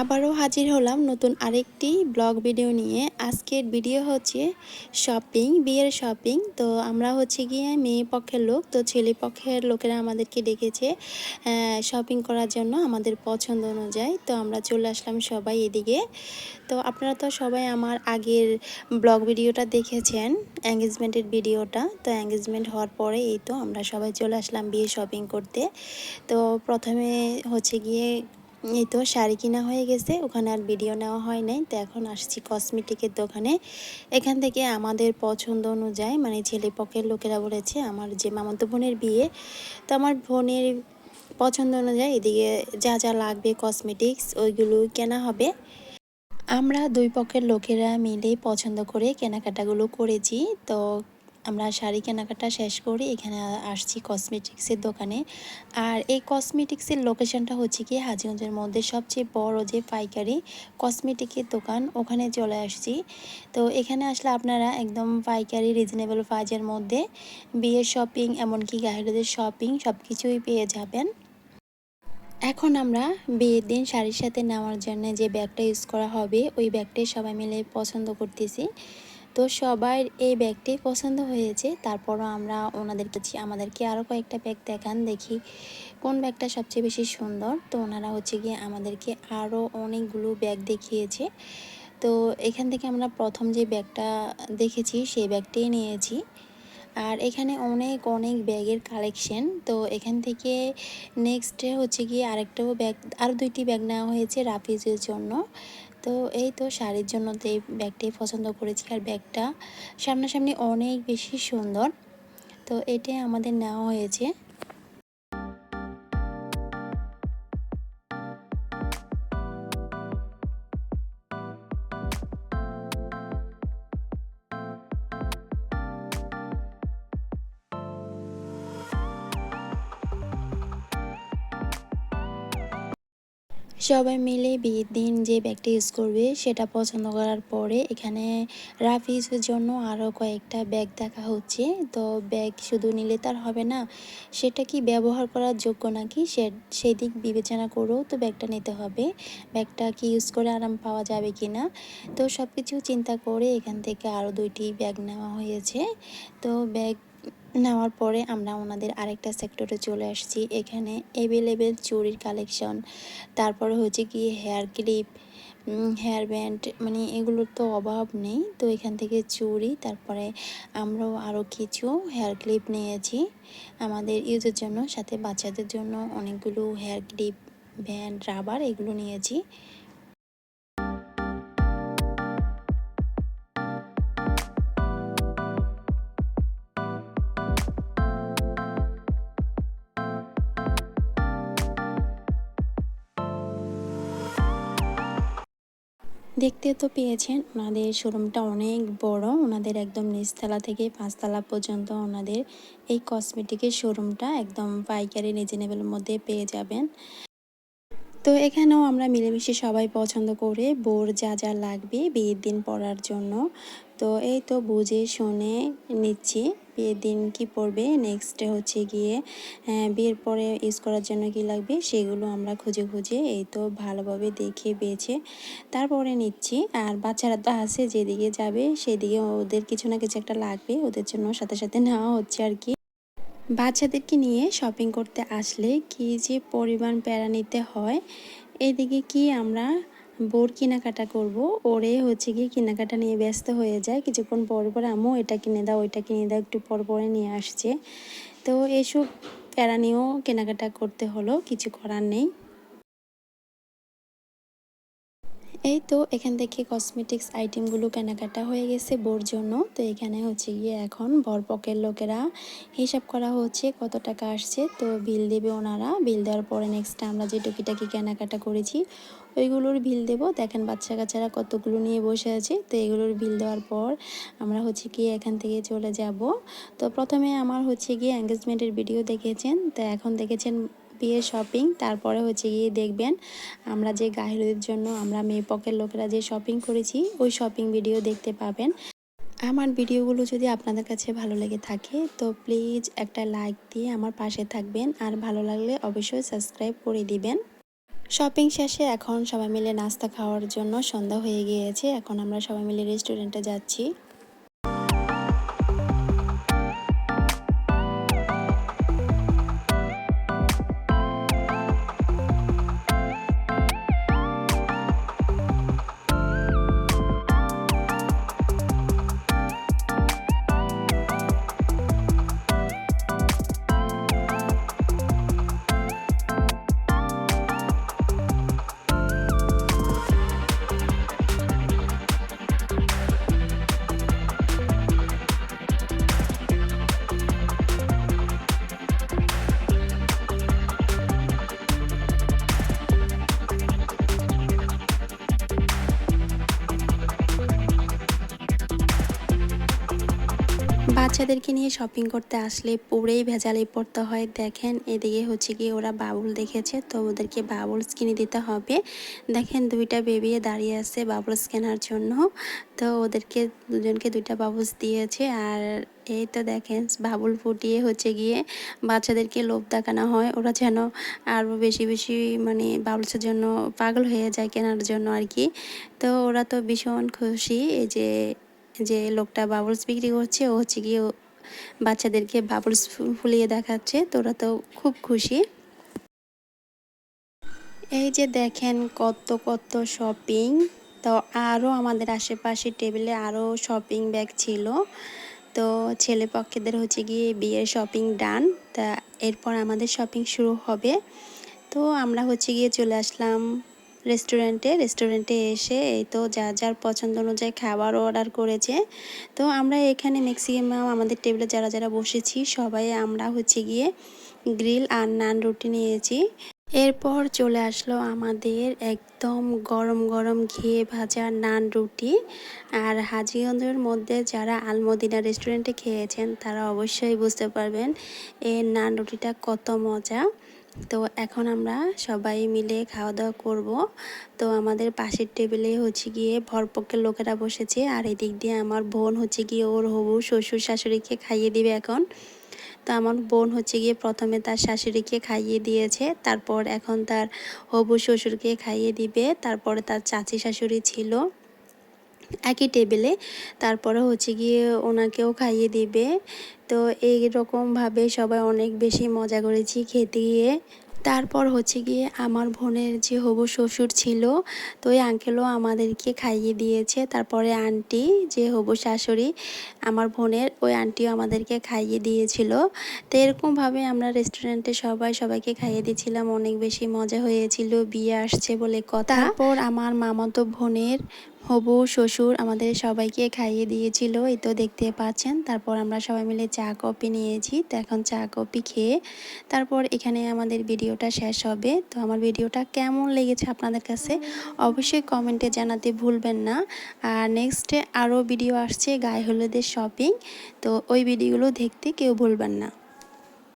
আবারও হাজির হলাম নতুন আরেকটি ব্লগ ভিডিও নিয়ে। আজকের ভিডিও হচ্ছে শপিং বিয়ের শপিং তো আমরা হচ্ছে গিয়ে মেয়ে পক্ষের লোক, তো ছেলে পক্ষের লোকেরা আমাদেরকে ডেকেছে শপিং করার জন্য আমাদের পছন্দ অনুযায়ী। তো আমরা চলে আসলাম সবাই এদিকে। তো আপনারা তো সবাই আমার আগের ব্লগ ভিডিওটা দেখেছেন এঙ্গেজমেন্টের ভিডিওটা। তো এঙ্গেজমেন্ট হওয়ার পরে এই তো আমরা সবাই চলে আসলাম বিয়ে শপিং করতে। তো প্রথমে হচ্ছে গিয়ে এই তো শাড়ি কিনা হয়ে গেছে, ওখানে আর ভিডিও নেওয়া হয় নাই, তো এখন আসছি কসমেটিকের দোকানে। এখান থেকে আমাদের পছন্দ অনুযায়ী মানে ছেলে পক্ষের লোকেরা বলেছে আমার যে মামাতো বোনের বিয়ে, তো আমার বোনের পছন্দ অনুযায়ী এদিকে যা যা লাগবে কসমেটিক্স ওইগুলো কেনা হবে। আমরা দুই পক্ষের লোকেরা মিলেই পছন্দ করে কেনাকাটাগুলো করেছি, তো আমরা শাড়ি কেনাকাটা শেষ করি এখানে আসছি কসমেটিক্সের দোকানে। আর এই কসমেটিক্সের লোকেশনটা হচ্ছে কি হাজিগঞ্জের মধ্যে সবচেয়ে বড় যে পাইকারি কসমেটিকের দোকান, ওখানে চলে আসছি। তো এখানে আসলে আপনারা একদম পাইকারি রিজনেবল প্রাইজের মধ্যে বিয়ের শপিং এমনকি গাহিরদের শপিং সব কিছুই পেয়ে যাবেন। এখন আমরা বিয়ের দিন শাড়ির সাথে নেওয়ার জন্য যে ব্যাগটা ইউজ করা হবে, ওই ব্যাগটাই সবাই মিলে পছন্দ করতেছি। তো সবার এই ব্যাগটি পছন্দ হয়েছে। তারপরও আমরা ওনাদের কাছে আমাদেরকে আরও কয়েকটা ব্যাগ দেখান, দেখি কোন ব্যাগটা সবচেয়ে বেশি সুন্দর। তো ওনারা হচ্ছে গিয়ে আমাদেরকে আরও অনেকগুলো ব্যাগ দেখিয়েছে। তো এখান থেকে আমরা প্রথম যে ব্যাগটা দেখেছি, সেই ব্যাগটাই নিয়েছি। আর এখানে অনেক অনেক ব্যাগের কালেকশন। তো এখান থেকে নেক্সটে হচ্ছে গিয়ে আরেকটাও ব্যাগ, আরও দুইটি ব্যাগ নেওয়া হয়েছে রাফিজের জন্য। তো এই তো শাড়ির জন্য তো এই ব্যাগটাই পছন্দ করেছি আর ব্যাগটা সামনাসামনি অনেক বেশি সুন্দর। তো এটাই আমাদের নেওয়া হয়েছে। সবাই মিলে বিয়ের দিন যে ব্যাগটা ইউজ করবে সেটা পছন্দ করার পরে এখানে রাফিজের জন্য আরও কয়েকটা ব্যাগ দেখা হচ্ছে। তো ব্যাগ শুধু নিলে তার হবে না, সেটা কি ব্যবহার করার যোগ্য নাকি সে সেই দিক বিবেচনা করেও তো ব্যাগটা নিতে হবে। ব্যাগটা কি ইউজ করে আরাম পাওয়া যাবে কি না? তো সব কিছু চিন্তা করে এখান থেকে আরও দুইটি ব্যাগ নেওয়া হয়েছে। তো ব্যাগ নেওয়ার পরে আমরা ওনাদের আরেকটা সেক্টরে চলে আসছি। এখানে অ্যাভেলেবেল চুরির কালেকশন তারপরে হচ্ছে কি হেয়ার ক্লিপ হেয়ার ব্যান্ড মানে এগুলোর তো অভাব নেই। তো এখান থেকে চুরি তারপরে আমরাও আরও কিছু হেয়ার ক্লিপ নিয়েছি। আমাদের ইউজের জন্য, সাথে বাচ্চাদের জন্য অনেকগুলো হেয়ার ক্লিপ ব্যান্ড রাবার এগুলো নিয়েছি। দেখতে তো পেয়েছেন, ওনাদের শোরুমটা অনেক বড়, ওনাদের একদম নিচতলা থেকে পাঁচতলা পর্যন্ত ওনাদের এই কসমেটিকের শোরুমটা একদম পাইকারি রিজনেবলের মধ্যে পেয়ে যাবেন। তো এখানেও আমরা মিলেমিশে সবাই পছন্দ করে, বোর যা যা লাগবে বিয়ের দিন পড়ার জন্য। তো এই তো বুঝে শুনে নিচ্ছি। বিয়ের দিন কি পড়বে নেক্সট হচ্ছে গিয়ে বিয়ের পরে ইউজ করার জন্য কি লাগবে, সেগুলো আমরা খুঁজে খুঁজে এই তো ভালোভাবে দেখে বেছে তারপরে নিচ্ছি। আর বাচ্চারা তো আছে, যেদিকে যাবে সেদিকে ওদের কিছু না কিছু একটা লাগবে, ওদের জন্য সাথে সাথে নেওয়া হচ্ছে আর কি। বাচ্চাদেরকে নিয়ে শপিং করতে আসলে কি যে পরিমাণ প্যারা নিতে হয়, এদিকে কি আমরা বোর কেনাকাটা করব। ওরে হচ্ছে গিয়ে কেনাকাটা নিয়ে ব্যস্ত হয়ে যায়। কিছুক্ষণ পর পর আমও এটা কিনে দাও, ওইটা কিনে দাও, একটু পর পরে নিয়ে আসছে। তো এসব প্যারা নিয়েও কেনাকাটা করতে হলো, কিছু করার নেই। এই তো, এখান থেকে কসমেটিক্স আইটেমগুলো কেনাকাটা হয়ে গেছে বোর জন্য। তো এখানে হচ্ছে গিয়ে এখন বরপকের লোকেরা হিসাব করা হচ্ছে কত টাকা আসছে। তো বিল দেবে ওনারা বিল দেওয়ার পরে নেক্সট আমরা যে টুকিটাকি কেনাকাটা করেছি, ওইগুলোর বিল দেব। দেখেন বাচ্চা কাচ্চারা কতগুলো নিয়ে বসে আছে। তো এগুলোর বিল দেওয়ার পর আমরা হচ্ছে গিয়ে এখান থেকে চলে যাব। তো প্রথমে আমার হচ্ছে গিয়ে এঙ্গেজমেন্টের ভিডিও দেখেছেন। তো এখন দেখেছেন বিয়ে শপিং তারপরে হচ্ছে গিয়ে দেখবেন আমরা যে গাহিরদের জন্য আমরা মেয়ে পকের লোকেরা যে শপিং করেছি, ওই শপিং ভিডিও দেখতে পাবেন। আমার ভিডিওগুলো যদি আপনাদের কাছে ভালো লেগে থাকে, তো প্লিজ একটা লাইক দিয়ে আমার পাশে থাকবেন, আর ভালো লাগলে অবশ্যই সাবস্ক্রাইব করে দিবেন। শপিং শেষে এখন সবাই মিলে নাস্তা খাওয়ার জন্য সন্ধ্যা হয়ে গিয়েছে, এখন আমরা সবাই মিলে রেস্টুরেন্টে যাচ্ছি। বাচ্চাদেরকে নিয়ে শপিং করতে আসলে পুরেই ভেজালে পড়তে হয়। দেখেন, এদিকে হচ্ছে কি ওরা বাবুল দেখেছে, তো ওদেরকে বাবুলস কিনে দিতে হবে। দেখেন, দুইটা বেবি দাঁড়িয়ে আছে বাবুলস কেনার জন্য। তো ওদেরকে দুজনকে দুইটা বাবুলস দিয়েছে। আর এই তো দেখেন বাবুল ফুটিয়ে হচ্ছে গিয়ে বাচ্চাদেরকে লোভ দেখানো হয়। ওরা যেন আরও বেশি বেশি মানে বাবুলসের জন্য পাগল হয়ে যায় কেনার জন্য আর কি। তো ওরা তো ভীষণ খুশি। এই যে যে লোকটা বাবলস বিক্রি করছে, ও হচ্ছে গিয়ে বাচ্চাদেরকে বাবলস ফুলিয়ে দেখাচ্ছে। তো ওরা তো খুব খুশি। এই যে দেখেন কত কত শপিং তো আরও আমাদের আশেপাশে টেবিলে আরও শপিং ব্যাগ ছিল। তো ছেলে পক্ষেদের হচ্ছে গিয়ে বিয়ের শপিং ডান তা এরপর আমাদের শপিং শুরু হবে। তো আমরা হচ্ছে গিয়ে চলে আসলাম রেস্টুরেন্টে রেস্টুরেন্টে এসে এই তো যা, যার পছন্দ অনুযায়ী খাবার অর্ডার করেছে। তো আমরা এখানে ম্যাক্সিমাম আমাদের টেবিলে যারা যারা বসেছি, সবাই আমরা হচ্ছে গিয়ে গ্রিল আর নান রুটি নিয়েছি। এরপর চলে আসলো আমাদের একদম গরম গরম ঘিয়ে ভাজা নান রুটি। আর হাজিগঞ্জের মধ্যে যারা আলমদিনা রেস্টুরেন্টে খেয়েছেন, তারা অবশ্যই বুঝতে পারবেন, এই নান রুটিটা কত মজা। তো এখন আমরা সবাই মিলে খাওয়া দাওয়া করব। তো আমাদের পাশের টেবিলে হচ্ছে গিয়ে ভরপক্ষের লোকেরা বসেছে। আর এদিক দিয়ে আমার বোন হচ্ছে গিয়ে ওর হবু শ্বশুর শাশুড়িকে খাইয়ে দিবে এখন। তো আমার বোন হচ্ছে গিয়ে প্রথমে তার শাশুড়িকে খাইয়ে দিয়েছে। তারপর এখন তার হবু শ্বশুরকে খাইয়ে দিবে। তারপরে তার চাচি শাশুড়ি ছিল। একই টেবিলে তারপরে হচ্ছে গিয়ে ওনাকেও খাইয়ে দিবে। তো এই রকমভাবে সবাই অনেক বেশি মজা করেছি খেতে গিয়ে তারপর হচ্ছে গিয়ে আমার বোনের যে হবু শ্বশুর ছিল, তো ওই আঙ্কেলও আমাদেরকে খাইয়ে দিয়েছে। তারপরে আন্টি যে হবু শাশুড়ি, আমার বোনের, ওই আন্টিও আমাদেরকে খাইয়ে দিয়েছিল। তো এরকমভাবে আমরা রেস্টুরেন্টে সবাই সবাইকে খাইয়ে দিয়েছিলাম। অনেক বেশি মজা হয়েছিল, বিয়ে আসছে বলে কথা। তারপর আমার মামাতো বোনের হবু, শ্বশুর আমাদের সবাইকে খাইয়ে দিয়েছিল, এই তো দেখতে পাচ্ছেন। তারপর আমরা সবাই মিলে চা, কফি নিয়েছি। তো এখন চা, কফি খেয়ে তারপর এখানে আমাদের ভিডিওটা শেষ হবে। তো আমার ভিডিওটা কেমন লেগেছে আপনাদের কাছে অবশ্যই কমেন্টে জানাতে ভুলবেন না। আর নেক্সটে আরও ভিডিও আসছে, গায়ে হলুদের শপিং তো ওই ভিডিওগুলো দেখতে কেউ ভুলবেন না।